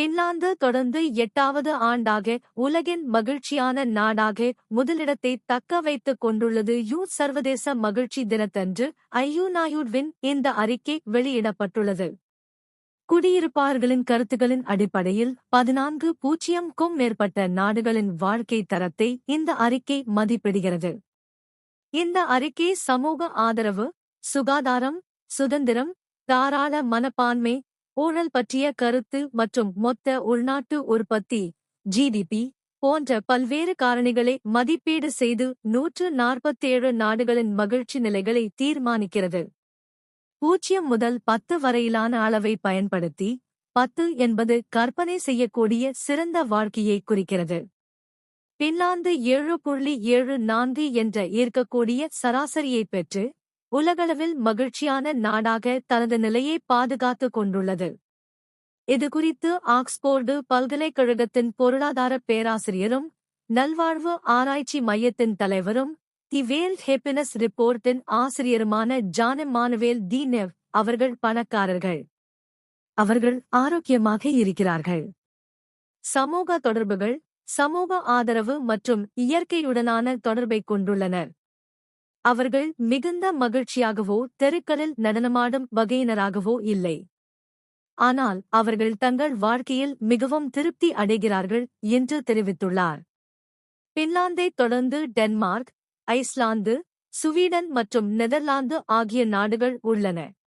Finland தொடர்ந்து எட்டாவது ஆண்டாக உலகின் மகிழ்ச்சியான நாடாக முதலிடத்தை தக்க வைத்துக் கொண்டுள்ளது. யூ சர்வதேச மகிழ்ச்சி தினத்தன்று ஐயூநாயுட்வின் இந்த அறிக்கை வெளியிடப்பட்டுள்ளது. குடியிருப்பார்களின் கருத்துகளின் அடிப்படையில் பதினான்கு பூஜ்ஜியம்க்கும் மேற்பட்ட நாடுகளின் வாழ்க்கை தரத்தை இந்த அறிக்கை மதிப்பிடுகிறது. இந்த அறிக்கை சமூக ஆதரவு சுகாதாரம் சுதந்திரம் தாராள மனப்பான்மை ஊழல் பற்றிய கருத்து மற்றும் மொத்த உள்நாட்டு உற்பத்தி ஜிடிபி போன்ற பல்வேறு காரணிகளை மதிப்பீடு செய்து நூற்று நாற்பத்தேழு நாடுகளின் மகிழ்ச்சி நிலைகளை தீர்மானிக்கிறது. பூஜ்ஜியம் முதல் பத்து வரையிலான அளவை பயன்படுத்தி பத்து என்பது கற்பனை செய்யக்கூடிய சிறந்த வாழ்க்கையை குறிக்கிறது. பின்லாந்து ஏழு புள்ளி ஏழு நான்கு என்ற ஈர்க்கக்கூடிய சராசரியைப் பெற்று உலகளவில் மகிழ்ச்சியான நாடாக தனது நிலையை பாதுகாத்துக் கொண்டுள்ளது. இதுகுறித்து ஆக்ஸ்போர்டு பல்கலைக்கழகத்தின் பொருளாதார பேராசிரியரும் நல்வாழ்வு ஆராய்ச்சி மையத்தின் தலைவரும் தி வேல்ட் ஹேப்பினஸ் ரிப்போர்ட்டின் ஆசிரியருமான ஜான் மானுவேல் தி நெவ் அவர்கள் பணக்காரர்கள். அவர்கள் ஆரோக்கியமாக இருக்கிறார்கள். சமூக தொடர்புகள் சமூக ஆதரவு மற்றும் இயற்கையுடனான தொடர்பைக் கொண்டுள்ளனர். அவர்கள் மிகுந்த மகிழ்ச்சியாகவோ தெருக்களில் நடனமாடும் வகையினராகவோ இல்லை. ஆனால் அவர்கள் தங்கள் வாழ்க்கையில் மிகவும் திருப்தி அடைகிறார்கள் என்று தெரிவித்துள்ளார். பின்லாந்தை தொடர்ந்து டென்மார்க் ஐஸ்லாந்து சுவீடன் மற்றும் நெதர்லாந்து ஆகிய நாடுகள் உள்ளன.